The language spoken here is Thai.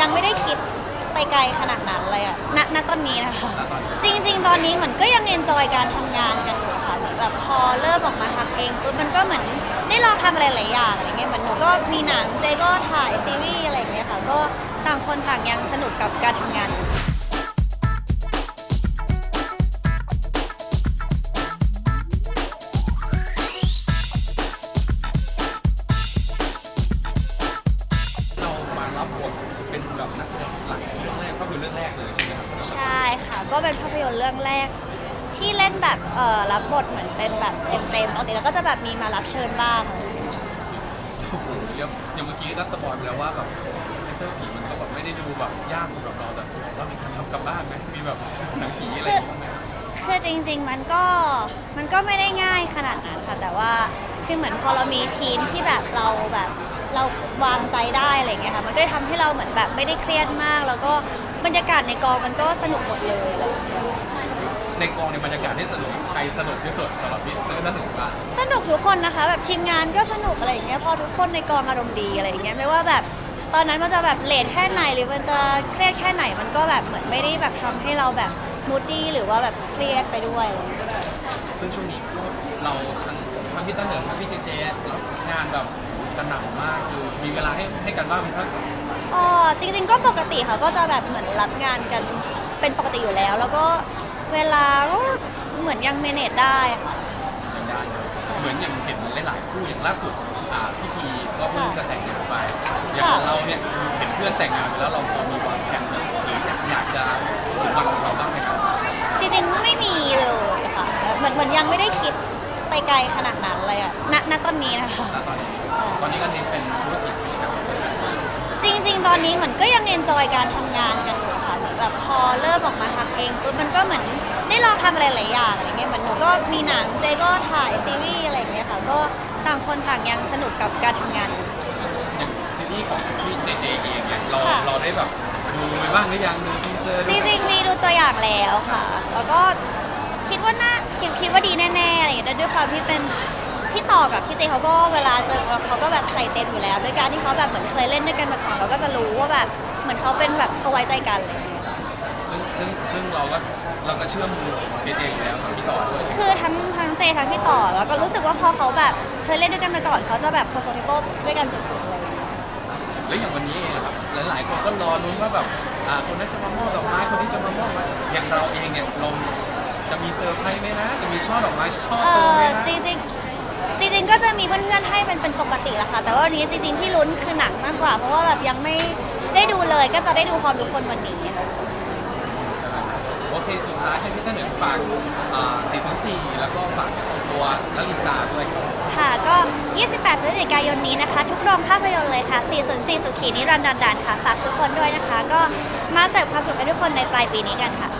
ยังไม่ได้คิดไปไกลขนาดนั้นเลยอะณณตอนนี้นะคะ จริง ๆ ตอนนี้เหมือนก็ยังเอนจอยการทำงานกันอยู่ค่ะเหมือนแบบพอเริ่มออกมาทำเองปุ๊บมันก็เหมือนได้ลองทำอะไรหลายอย่างอะไรเงี้ยเหมือนหนูก็มีหนังเจก็ถ่ายซีรีส์อะไรเงี้ยค่ะ ก็ต่างคนต่างยังสนุกกับการทำงานอยู่ แรกก็คือเรื่องแรกเลยใช่ไหมครับใช่ค่ะ ก็เป็นภาพยนตร์เรื่องแรก ที่เล่นแบบเออรับบทเหมือนเป็นแบบเต็มๆปกติแล้วก็จะแบบมีมารับเชิญบ้างอะไรอย่างเงี้ยโอ้โหเดี๋ยวอย่างเมื่อกี้ก็สปอยไปแล้วว่าแบบเอนเตอร์ผีมันก็แบบไม่ได้ดูแบบยากสำหรับเราแต่เรามีการทำกับบ้านไหมมีแบบหนังผีอะไรอย่างเงี้ยบ้างไหมคือจริง ๆ มันก็มันก็ไม่ได้ง่ายขนาดนั้นค่ะ แต่ว่าคือเหมือนพอเรามีทีมที่แบบเราแบบ เราวางใจได้อะไรอย่างเงี้ยค่ะมันก็เลยทำให้เราเหมือนแบบไม่ได้เครียดมาก แล้วก็บรรยากาศในกองมันก็สนุกหมดเลยอะไรอย่างเงี้ยในกองในบรรยากาศที่สนุกใครสนุกที่สุดสำหรับพี่แล้วก็สนุกบ้างสนุกทุกคนนะคะ แบบทีมงานก็สนุกอะไรอย่างเงี้ยพอทุกคนในกองอารมณ์ดีอะไรอย่างเงี้ยไม่ว่าแบบตอนนั้นมันจะแบบเลทแค่ไหนหรือมันจะเครียดแค่ไหนมันก็แบบเหมือนไม่ได้แบบทำให้เราแบบมูดดี้หรือว่าแบบเครียดไปด้วยอะไรอย่างเงี้ยซึ่งช่วงนี้ก็เราทั้งทั้งพี่ต้นเหนิงทั้งพี่เจเจรับงานแบบ กระหน่ำมากคือมีเวลาให้ให้กันบ้างไหมครับอ๋อจริงๆก็ปกติค่ะก็จะแบบเหมือนรับงานกันเป็นปกติอยู่แล้ว แล้วก็เวลาก็เหมือนยังเมเนจได้ค่ะ ยังได้อยู่เหมือนอย่างเห็นหลายๆคู่อย่างล่าสุดอ่าพี่พีก็เพิ่งจะแต่งงานไป อย่างของเราเนี่ยเห็นเพื่อนแต่งงานไปแล้วเราพอมีวางแผนหรืออยากจะถึงวันของเราบ้างไหมครับจริงๆไม่มีเลยค่ะเหมือนเหมือนยังไม่ได้คิดไปไกลขนาดนั้นเลยอะณณตอนนี้นะคะ ณตอนนี้ ตอนนี้ก็เน้นเป็นธุรกิจใช่ไหมครับจริง ๆ ตอนนี้เหมือนก็ยังเอนจอยการทำงานกันอยู่ค่ะเหมือนแบบพอเริ่มออกมาทำเองปุ๊บมันก็เหมือนได้ลองทำอะไรหลายอย่างอะไรเงี้ยเหมือนหนูก็มีหนังเจก็ถ่ายซีรีส์อะไรเงี้ยค่ะ ก็ต่างคนต่างยังสนุกกับการทำงานอยู่ อย่างซีรีส์ของพี่เจเจเองเนี่ยเราค่ะ เราได้แบบดูไปบ้างหรือยังดูทีเซอร์จริงๆมีดูตัวอย่างแล้วค่ะ แล้วก็คิดว่าน่าคิดคิดว่าดีแน่ๆอะไรอย่างเงี้ยแต่ด้วยความที่เป็น พี่ต่อกับพี่เจเขาก็เวลาเจอกันเขาก็แบบใส่เต็มอยู่แล้วด้วยการที่เขาแบบเหมือนเคยเล่นด้วยกันมาก่อนเราก็จะรู้ว่าแบบเหมือนเขาเป็นแบบเขาไว้ใจกันอะไรอย่างเลย ซึ่งซึ่งซึ่งเราก็เราก็เชื่อมือเจเจอยู่แล้วกับพี่ต่อด้วย คือทั้งทั้งเจทั้งพี่ต่อแล้วก็รู้สึกว่าพอเขาแบบเคยเล่นด้วยกันมาก่อนเขาจะแบบ comfortable ด้วยกันสุดๆเลย แล้วอย่างวันนี้เองนะครับหลายๆคนก็รอลุ้นว่าแบบอ่าคนนั้นจะมามอบดอกไม้คนนี้จะมามอบอะไรอย่างเราเองเนี่ยเราจะมีเซอร์ไพรส์ไหมนะ จะมีช่อดอกไม้ช่อเอโตไหมอนะจริงๆ จริงๆก็จะมีเพื่อนๆให้เป็นเป็นปกติแหละค่ะ แต่ว่าวันนี้จริงๆที่ลุ้นคือหนักมากกว่า เพราะว่าแบบยังไม่ได้ดูเลย ก็จะได้ดูพร้อมทุกคนวันนี้ค่ะ โอเค สุดท้ายให้พี่ท่านหนึ่งฝากอ่า404 แล้วก็ฝากตัวลลิตาด้วยครับ ค่ะก็ 28 พฤศจิกายนนี้นะคะ ทุกโรงภาพยนตร์เลยค่ะ 404 สุขีนิรันดร์ดันค่ะฝากทุกคนด้วยนะคะ ก็มาเสิร์ฟความสุขให้ทุกคนในปลายปีนี้กันค่ะ